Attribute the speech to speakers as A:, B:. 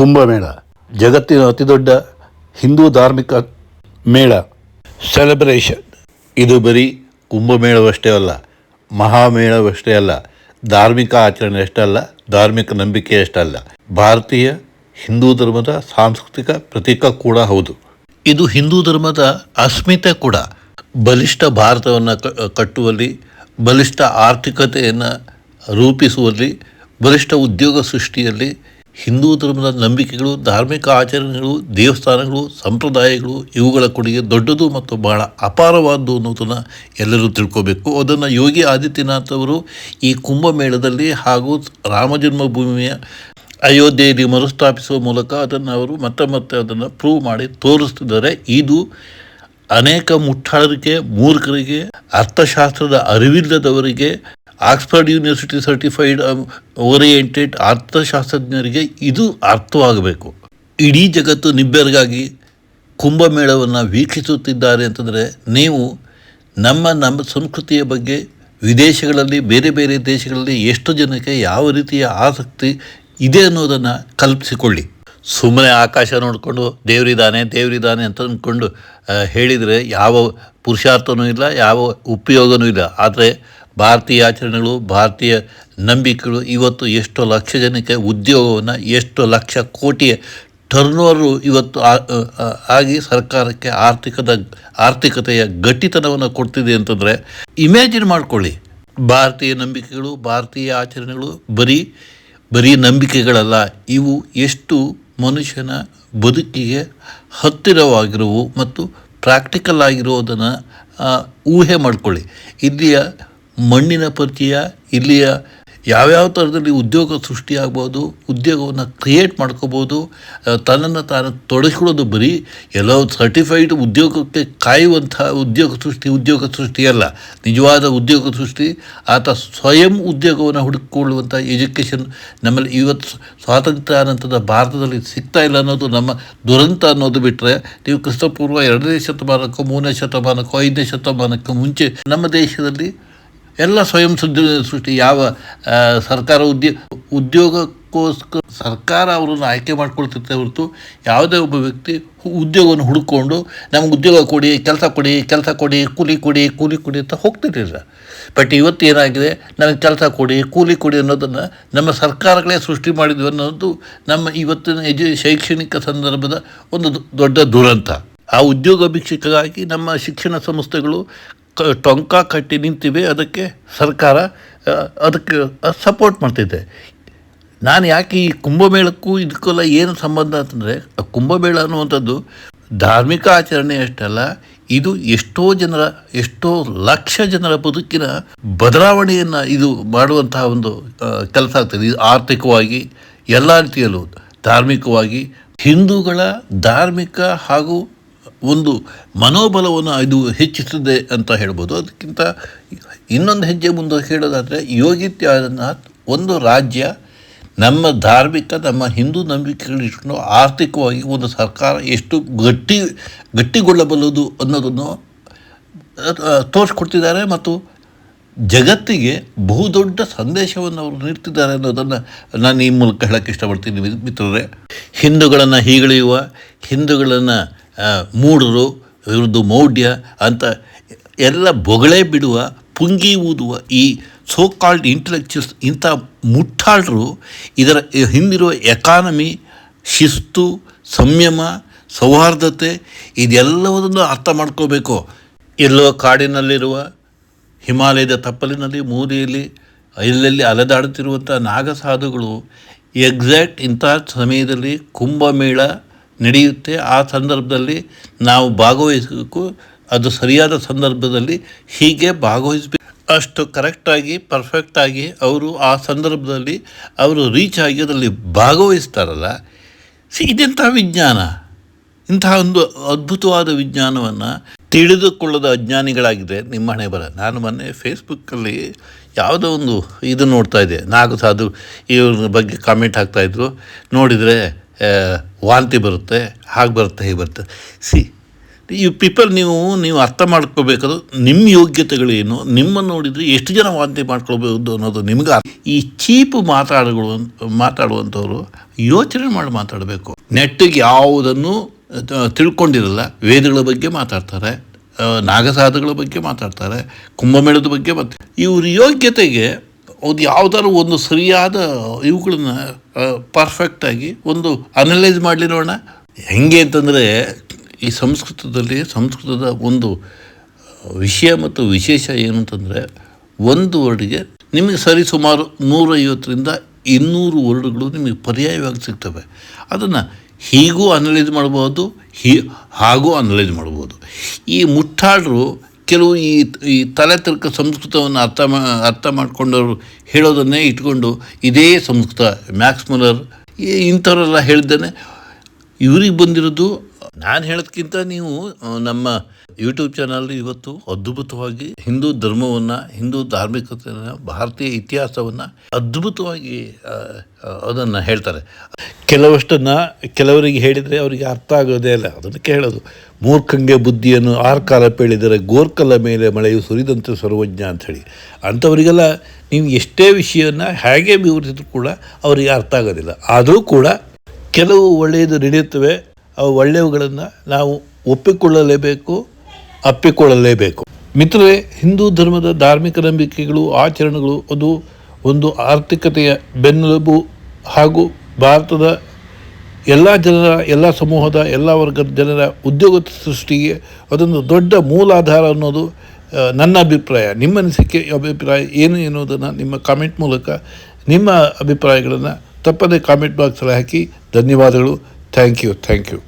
A: ಕುಂಭಮೇಳ, ಜಗತ್ತಿನ ಅತಿದೊಡ್ಡ ಹಿಂದೂ ಧಾರ್ಮಿಕ ಮೇಳ ಸೆಲೆಬ್ರೇಷನ್ ಇದು ಬರೀ ಕುಂಭಮೇಳವಷ್ಟೇ ಅಲ್ಲ, ಮಹಾಮೇಳವಷ್ಟೇ ಅಲ್ಲ, ಧಾರ್ಮಿಕ ಆಚರಣೆ ಅಲ್ಲ, ಧಾರ್ಮಿಕ ನಂಬಿಕೆ ಅಲ್ಲ. ಭಾರತೀಯ ಹಿಂದೂ ಧರ್ಮದ ಸಾಂಸ್ಕೃತಿಕ ಪ್ರತೀಕ ಕೂಡ ಹೌದು. ಇದು ಹಿಂದೂ ಧರ್ಮದ ಅಸ್ಮಿತೆ ಕೂಡ ಬಲಿಷ್ಠ ಭಾರತವನ್ನು ಕಟ್ಟುವಲ್ಲಿ, ಬಲಿಷ್ಠ ಆರ್ಥಿಕತೆಯನ್ನು ರೂಪಿಸುವಲ್ಲಿ, ಬಲಿಷ್ಠ ಉದ್ಯೋಗ ಸೃಷ್ಟಿಯಲ್ಲಿ ಹಿಂದೂ ಧರ್ಮದ ನಂಬಿಕೆಗಳು, ಧಾರ್ಮಿಕ ಆಚರಣೆಗಳು, ದೇವಸ್ಥಾನಗಳು, ಸಂಪ್ರದಾಯಗಳು, ಇವುಗಳ ಕೊಡುಗೆ ದೊಡ್ಡದು ಮತ್ತು ಬಹಳ ಅಪಾರವಾದ್ದು ಅನ್ನೋದನ್ನು ಎಲ್ಲರೂ ತಿಳ್ಕೋಬೇಕು. ಅದನ್ನು ಯೋಗಿ ಆದಿತ್ಯನಾಥ್ ಅವರು ಈ ಕುಂಭಮೇಳದಲ್ಲಿ ಹಾಗೂ ರಾಮ ಜನ್ಮಭೂಮಿಯ ಅಯೋಧ್ಯೆಯಲ್ಲಿ ಮರುಸ್ಥಾಪಿಸುವ ಮೂಲಕ ಅದನ್ನು ಅವರು ಮತ್ತೆ ಮತ್ತೆ ಅದನ್ನು ಪ್ರೂವ್ ಮಾಡಿ ತೋರಿಸ್ತಿದ್ದಾರೆ. ಇದು ಅನೇಕ ಮುಟ್ಟಾಳರಿಗೆ ಮೂರ್ಖರಿಗೆ, ಅರ್ಥಶಾಸ್ತ್ರದ ಅರಿವಿಲ್ಲದವರಿಗೆ ಆಕ್ಸ್ಫರ್ಡ್ ಯೂನಿವರ್ಸಿಟಿ ಸರ್ಟಿಫೈಡ್ ಓರಿಯೆಂಟೆಡ್ ಅರ್ಥಶಾಸ್ತ್ರಜ್ಞರಿಗೆ ಇದು ಅರ್ಥವಾಗಬೇಕು ಇಡೀ ಜಗತ್ತು ನಿಬ್ಬೆರಗಾಗಿ ಕುಂಭಮೇಳವನ್ನು ವೀಕ್ಷಿಸುತ್ತಿದ್ದಾರೆ ಅಂತಂದರೆ ನೀವು ನಮ್ಮ ನಮ್ಮ ಸಂಸ್ಕೃತಿಯ ಬಗ್ಗೆ ವಿದೇಶಗಳಲ್ಲಿ ಬೇರೆ ಬೇರೆ ದೇಶಗಳಲ್ಲಿ ಎಷ್ಟು ಜನಕ್ಕೆ ಯಾವ ರೀತಿಯ ಆಸಕ್ತಿ ಇದೆ ಅನ್ನೋದನ್ನು ಕಲ್ಪಿಸಿಕೊಳ್ಳಿ ಸುಮ್ಮನೆ ಆಕಾಶ ನೋಡಿಕೊಂಡು ದೇವರಿದ್ದಾನೆ ದೇವರಿದ್ದಾನೆ ಅಂತ ಅಂದ್ಕೊಂಡು ಹೇಳಿದರೆ ಯಾವ ಪುರುಷಾರ್ಥನೂ ಇಲ್ಲ, ಯಾವ ಉಪಯೋಗನೂ ಇಲ್ಲ. ಆದರೆ ಭಾರತೀಯ ಆಚರಣೆಗಳು, ಭಾರತೀಯ ನಂಬಿಕೆಗಳು ಇವತ್ತು ಎಷ್ಟು ಲಕ್ಷ ಜನಕ್ಕೆ ಉದ್ಯೋಗವನ್ನು, ಎಷ್ಟು ಲಕ್ಷ ಕೋಟಿಯ ಟರ್ನೋವರು ಇವತ್ತು ಆಗಿ ಸರ್ಕಾರಕ್ಕೆ ಆರ್ಥಿಕದ, ಆರ್ಥಿಕತೆಯ ಗಟ್ಟಿತನವನ್ನು ಕೊಡ್ತಿದೆ ಅಂತಂದರೆ ಇಮ್ಯಾಜಿನ್ ಮಾಡ್ಕೊಳ್ಳಿ. ಭಾರತೀಯ ನಂಬಿಕೆಗಳು, ಭಾರತೀಯ ಆಚರಣೆಗಳು ಬರೀ ಬರೀ ನಂಬಿಕೆಗಳಲ್ಲ, ಇವು ಎಷ್ಟು ಮನುಷ್ಯನ ಬದುಕಿಗೆ ಹತ್ತಿರವಾಗಿರುವು ಮತ್ತು ಪ್ರಾಕ್ಟಿಕಲ್ ಆಗಿರೋದನ್ನು ಊಹೆ ಮಾಡ್ಕೊಳ್ಳಿ. ಇಲ್ಲಿಯ ಮಣ್ಣಿನ ಪರಿಚಯ ಇಲ್ಲಿಯ ಯಾವ್ಯಾವ ಥರದಲ್ಲಿ ಉದ್ಯೋಗ ಸೃಷ್ಟಿಯಾಗ್ಬೋದು, ಉದ್ಯೋಗವನ್ನು ಕ್ರಿಯೇಟ್ ಮಾಡ್ಕೋಬೋದು ತನ್ನನ್ನು ತಾನು ತೊಡಗಿಸ್ಕೊಳ್ಳೋದು ಬರೀ ಎಲ್ಲೋ ಸರ್ಟಿಫೈಡ್ ಉದ್ಯೋಗಕ್ಕೆ ಕಾಯುವಂಥ ಉದ್ಯೋಗ ಸೃಷ್ಟಿ, ಉದ್ಯೋಗ ಸೃಷ್ಟಿಯಲ್ಲ ನಿಜವಾದ ಉದ್ಯೋಗ ಸೃಷ್ಟಿ, ಆತ ಸ್ವಯಂ ಉದ್ಯೋಗವನ್ನು ಹುಡುಕಿಕೊಳ್ಳುವಂಥ ಎಜುಕೇಷನ್ ನಮ್ಮಲ್ಲಿ ಇವತ್ತು ಸ್ವಾತಂತ್ರ್ಯಾನಂತರದ ಭಾರತದಲ್ಲಿ ಸಿಗ್ತಾ ಇಲ್ಲ ಅನ್ನೋದು ನಮ್ಮ ದುರಂತ ಅನ್ನೋದು ಬಿಟ್ಟರೆ ನೀವು ಕ್ರಿಸ್ತಪೂರ್ವ ಎರಡನೇ ಶತಮಾನಕ್ಕೂ, ಮೂರನೇ ಶತಮಾನಕ್ಕೋ, ಐದನೇ ಶತಮಾನಕ್ಕೂ ಮುಂಚೆ ನಮ್ಮ ದೇಶದಲ್ಲಿ ಎಲ್ಲ ಸ್ವಯಂ ಸುದ್ದಿ ಸೃಷ್ಟಿ ಯಾವ ಸರ್ಕಾರ ಉದ್ಯೋಗ ಉದ್ಯೋಗಕ್ಕೋಸ್ಕರ ಸರ್ಕಾರ ಅವರನ್ನು ಆಯ್ಕೆ ಮಾಡ್ಕೊಳ್ತಿರ್ತೆ ಹೊರತು ಯಾವುದೇ ಒಬ್ಬ ವ್ಯಕ್ತಿ ಉದ್ಯೋಗವನ್ನು ಹುಡುಕೊಂಡು ನಮ್ಗೆ ಉದ್ಯೋಗ ಕೊಡಿ, ಕೆಲಸ ಕೊಡಿ ಕೆಲಸ ಕೊಡಿ, ಕೂಲಿ ಕೊಡಿ ಕೂಲಿ ಕೊಡಿ ಅಂತ ಹೋಗ್ತಿರ್ಲಿಲ್ಲ. ಬಟ್ ಇವತ್ತು ಏನಾಗಿದೆ ನನಗೆ ಕೆಲಸ ಕೊಡಿ, ಕೂಲಿ ಕೊಡಿ ಅನ್ನೋದನ್ನು ನಮ್ಮ ಸರ್ಕಾರಗಳೇ ಸೃಷ್ಟಿ ಮಾಡಿದ್ವಿ ಅನ್ನೋದು ನಮ್ಮ ಇವತ್ತಿನ ಎಜು, ಶೈಕ್ಷಣಿಕ ಸಂದರ್ಭದ ಒಂದು ದೊಡ್ಡ ದುರಂತ. ಆ ಉದ್ಯೋಗ ಭಿಕ್ಷಕ್ಕಾಗಿ ನಮ್ಮ ಶಿಕ್ಷಣ ಸಂಸ್ಥೆಗಳು ಕ ಟೊಂಕ ಕಟ್ಟಿ ನಿಂತಿವೆ, ಅದಕ್ಕೆ ಸರ್ಕಾರ ಅದಕ್ಕೆ ಸಪೋರ್ಟ್ ಮಾಡ್ತಿದೆ. ನಾನು ಯಾಕೆ ಈ ಕುಂಭಮೇಳಕ್ಕೂ ಇದಕ್ಕೆಲ್ಲ ಏನು ಸಂಬಂಧ ಅಂತಂದರೆ ಕುಂಭಮೇಳ ಅನ್ನುವಂಥದ್ದು ಧಾರ್ಮಿಕ ಆಚರಣೆ ಅಷ್ಟಲ್ಲ ಇದು ಎಷ್ಟೋ ಜನರ, ಎಷ್ಟೋ ಲಕ್ಷ ಜನರ ಬದುಕಿನ ಬದಲಾವಣೆಯನ್ನು ಇದು ಮಾಡುವಂತಹ ಒಂದು ಕೆಲಸ ಆಗ್ತದೆ. ಇದು ಆರ್ಥಿಕವಾಗಿ ಎಲ್ಲ ರೀತಿಯಲ್ಲೂ, ಧಾರ್ಮಿಕವಾಗಿ ಹಿಂದೂಗಳ ಧಾರ್ಮಿಕ ಹಾಗೂ ಒಂದು ಮನೋಬಲವನ್ನು ಇದು ಹೆಚ್ಚಿಸುತ್ತದೆ ಅಂತ ಹೇಳ್ಬೋದು. ಅದಕ್ಕಿಂತ ಇನ್ನೊಂದು ಹೆಜ್ಜೆ ಮುಂದೆ ಹೇಳೋದಾದರೆ ಯೋಗಿತ್ಯಾದನಾಥ್ ಒಂದು ರಾಜ್ಯ, ನಮ್ಮ ಧಾರ್ಮಿಕ, ನಮ್ಮ ಹಿಂದೂ ನಂಬಿಕೆಗಳು ಇಟ್ಕೊಂಡು ಆರ್ಥಿಕವಾಗಿ ಒಂದು ಸರ್ಕಾರ ಎಷ್ಟು ಗಟ್ಟಿ, ಗಟ್ಟಿಗೊಳ್ಳಬಲ್ಲದು ಅನ್ನೋದನ್ನು ತೋರಿಸ್ಕೊಡ್ತಿದ್ದಾರೆ ಮತ್ತು ಜಗತ್ತಿಗೆ ಬಹುದೊಡ್ಡ ಸಂದೇಶವನ್ನು ಅವರು ನೀಡ್ತಿದ್ದಾರೆ ಅನ್ನೋದನ್ನು ನಾನು ಈ ಮೂಲಕ ಹೇಳೋಕ್ಕೆ ಇಷ್ಟಪಡ್ತೀನಿ ಮಿತ್- ಮಿತ್ರರೇ. ಹಿಂದೂಗಳನ್ನು ಹೀಗಳೆಯುವ, ಹಿಂದೂಗಳನ್ನು ಆ, ಮೂಢರು ಇವ್ರದ್ದು ಮೌಢ್ಯ ಅಂತ ಎಲ್ಲ ಬೊಗಳೆ ಬಿಡುವ ಪುಂಗಿ ಊದುವ ಈ ಸೋ ಕಾಲ್ಡ್ ಇಂಟೆಲೆಕ್ಚುಯಲ್ಸ್ ಇಂಥ ಮುಟ್ಟಾಳರು ಇದರ ಹಿಂದಿರುವ ಎಕಾನಮಿ ಶಿಸ್ತು ಸಂಯಮ ಸೌಹಾರ್ದತೆ ಇದೆಲ್ಲವನ್ನು ಅರ್ಥ ಮಾಡ್ಕೋಬೇಕು. ಎಲ್ಲೋ ಕಾಡಿನಲ್ಲಿರುವ ಹಿಮಾಲಯದ ತಪ್ಪಲಿನಲ್ಲಿ ಮೂಲೆಯಲ್ಲಿ ಎಲ್ಲೆಲ್ಲಿ ಅಲೆದಾಡುತ್ತಿರುವಂಥ ನಾಗಸಾಧುಗಳು ಎಕ್ಸಾಕ್ಟ್ ಇಂಥ ಸಮಯದಲ್ಲಿ ಕುಂಭಮೇಳ ನಡೆಯುತ್ತೆ. ಆ ಸಂದರ್ಭದಲ್ಲಿ ನಾವು ಭಾಗವಹಿಸಬೇಕು. ಅದು ಸರಿಯಾದ ಸಂದರ್ಭದಲ್ಲಿ ಹೀಗೆ ಭಾಗವಹಿಸಬೇಕು. ಅಷ್ಟು ಕರೆಕ್ಟಾಗಿ ಪರ್ಫೆಕ್ಟಾಗಿ ಅವರು ಆ ಸಂದರ್ಭದಲ್ಲಿ ಅವರು ರೀಚ್ ಆಗಿ ಅದರಲ್ಲಿ ಭಾಗವಹಿಸ್ತಾರಲ್ಲ. ಸಿ ಇದೆಂಥ ವಿಜ್ಞಾನ? ಇಂತಹ ಒಂದು ಅದ್ಭುತವಾದ ವಿಜ್ಞಾನವನ್ನು ತಿಳಿದುಕೊಳ್ಳದ ಅಜ್ಞಾನಿಗಳಾಗಿದೆ ನಿಮ್ಮ ಹಣೆ ಬರ. ನಾನು ಮೊನ್ನೆ ಫೇಸ್ಬುಕ್ಕಲ್ಲಿ ಯಾವುದೋ ಒಂದು ಇದು ನೋಡ್ತಾ ಇದ್ದೆ. ನಾಲ್ಕು ಸಾಧು ಇವ್ರ ಬಗ್ಗೆ ಕಾಮೆಂಟ್ ಹಾಕ್ತಾಯಿದ್ರು ನೋಡಿದರೆ ವಾಂತಿ ಬರುತ್ತೆ, ಹಾಗೆ ಬರುತ್ತೆ, ಹೀಗೆ ಬರುತ್ತೆ. ಸಿ, ಈ ಪೀಪಲ್ ನೀವು ನೀವು ಅರ್ಥ ಮಾಡ್ಕೋಬೇಕಾದ್ರು ನಿಮ್ಮ ಯೋಗ್ಯತೆಗಳೇನು ನಿಮ್ಮನ್ನು ನೋಡಿದರೆ ಎಷ್ಟು ಜನ ವಾಂತಿ ಮಾಡ್ಕೊಳ್ಬೋದು ಅನ್ನೋದು ನಿಮ್ಗೆ ಈ ಚೀಪ್ ಮಾತಾಡುಗಳು, ಮಾತಾಡುವಂಥವ್ರು ಯೋಚನೆ ಮಾಡಿ ಮಾತಾಡಬೇಕು. ನೆಟ್ಟಿಗೆ ಯಾವುದನ್ನು ತಿಳ್ಕೊಂಡಿರಲ್ಲ, ವೇದಗಳ ಬಗ್ಗೆ ಮಾತಾಡ್ತಾರೆ ನಾಗಸಾಧಗಳ ಬಗ್ಗೆ ಮಾತಾಡ್ತಾರೆ, ಕುಂಭಮೇಳದ ಬಗ್ಗೆ ಮತ್ತು ಇವ್ರ ಯೋಗ್ಯತೆಗೆ ಅದು ಯಾವುದಾದ್ರು ಒಂದು ಸರಿಯಾದ ಇವುಗಳನ್ನ ಪರ್ಫೆಕ್ಟಾಗಿ ಒಂದು ಅನಲೈಸ್ ಮಾಡಲಿರೋಣ ಹೆಂಗೆ ಅಂತಂದರೆ, ಈ ಸಂಸ್ಕೃತದಲ್ಲಿ, ಸಂಸ್ಕೃತದ ಒಂದು ವಿಷಯ ಮತ್ತು ವಿಶೇಷ ಏನು ಅಂತಂದರೆ, ಒಂದು ವರ್ಡ್ಗೆ ನಿಮಗೆ ಸರಿ ಸುಮಾರು ನೂರೈವತ್ತರಿಂದ ಇನ್ನೂರು ವರ್ಡ್ಗಳು ನಿಮಗೆ ಪರ್ಯಾಯವಾಗಿ ಸಿಗ್ತವೆ. ಅದನ್ನು ಹೀಗೂ ಅನಲೈಸ್ ಮಾಡ್ಬೋದು, ಹೀ, ಹಾಗೂ ಅನಲೈಸ್ ಮಾಡ್ಬೋದು. ಈ ಮುಟ್ಟಾಡರು ಕೆಲವು ಈ ಈ ತಲೆ ತರ್ಕ ಸಂಸ್ಕೃತವನ್ನು ಅರ್ಥ ಮಾ, ಅರ್ಥ ಮಾಡಿಕೊಂಡವರು ಹೇಳೋದನ್ನೇ ಇಟ್ಕೊಂಡು ಇದೇ ಸಂಸ್ಕೃತ. ಮ್ಯಾಕ್ಸ್ ಮುಲರ್ ಇಂಥವರೆಲ್ಲ ಹೇಳ್ದೇನೆ ಇವ್ರಿಗೆ ಬಂದಿರೋದು, ನಾನು ಹೇಳೋದಕ್ಕಿಂತ ನೀವು ನಮ್ಮ ಯೂಟ್ಯೂಬ್ ಚಾನಲ್ ಇವತ್ತು ಅದ್ಭುತವಾಗಿ ಹಿಂದೂ ಧರ್ಮವನ್ನು, ಹಿಂದೂ ಧಾರ್ಮಿಕತೆಯನ್ನು, ಭಾರತೀಯ ಇತಿಹಾಸವನ್ನು ಅದ್ಭುತವಾಗಿ ಅದನ್ನು ಹೇಳ್ತಾರೆ. ಕೆಲವಷ್ಟನ್ನು ಕೆಲವರಿಗೆ ಹೇಳಿದರೆ ಅವರಿಗೆ ಅರ್ಥ ಆಗೋದೇ ಇಲ್ಲ. ಅದನ್ನು ಕೇಳೋದು. ಮೂರ್ಖಂಗೆ ಬುದ್ಧಿಯನ್ನು ಆರ್ಕಾರ ಪೇಳಿದರೆ ಗೋರ್ಕಲ ಮೇಲೆ ಮಳೆಯು ಸುರಿದಂತೆ ಸರ್ವಜ್ಞ ಹೇಳಿ ಅಂಥವರಿಗೆಲ್ಲ ನೀವು ಎಷ್ಟೇ ವಿಷಯವನ್ನು ಹೇಗೆ ವಿವರಿಸಿದ್ರು ಕೂಡ ಅವರಿಗೆ ಅರ್ಥ ಆಗೋದಿಲ್ಲ. ಆದರೂ ಕೂಡ ಕೆಲವು ಒಳ್ಳೆಯದು ನಡೆಯುತ್ತವೆ, ಅವು ಒಳ್ಳೆಯವುಗಳನ್ನು ನಾವು ಒಪ್ಪಿಕೊಳ್ಳಲೇಬೇಕು, ಅಪ್ಪಿಕೊಳ್ಳಲೇಬೇಕು. ಮಿತ್ರರೇ, ಹಿಂದೂ ಧರ್ಮದ ಧಾರ್ಮಿಕ ನಂಬಿಕೆಗಳು, ಆಚರಣೆಗಳು, ಅದು ಒಂದು ಆರ್ಥಿಕತೆಯ ಬೆನ್ನೆಲುಬು ಹಾಗೂ ಭಾರತದ ಎಲ್ಲ ಜನರ, ಎಲ್ಲ ಸಮೂಹದ, ಎಲ್ಲ ವರ್ಗದ ಜನರ ಉದ್ಯೋಗ ಸೃಷ್ಟಿಗೆ ಅದೊಂದು ದೊಡ್ಡ ಮೂಲಾಧಾರ ಅನ್ನೋದು ನನ್ನ ಅಭಿಪ್ರಾಯ. ನಿಮ್ಮ ಅನಿಸಿಕೆ, ಅಭಿಪ್ರಾಯ ಏನು ಎನ್ನುವುದನ್ನು ನಿಮ್ಮ ಕಾಮೆಂಟ್ ಮೂಲಕ ನಿಮ್ಮ ಅಭಿಪ್ರಾಯಗಳನ್ನು ತಪ್ಪದೇ ಕಾಮೆಂಟ್ ಬಾಕ್ಸಲ್ಲಿ ಹಾಕಿ ಧನ್ಯವಾದಗಳು ಥ್ಯಾಂಕ್ ಯು ಥ್ಯಾಂಕ್ ಯು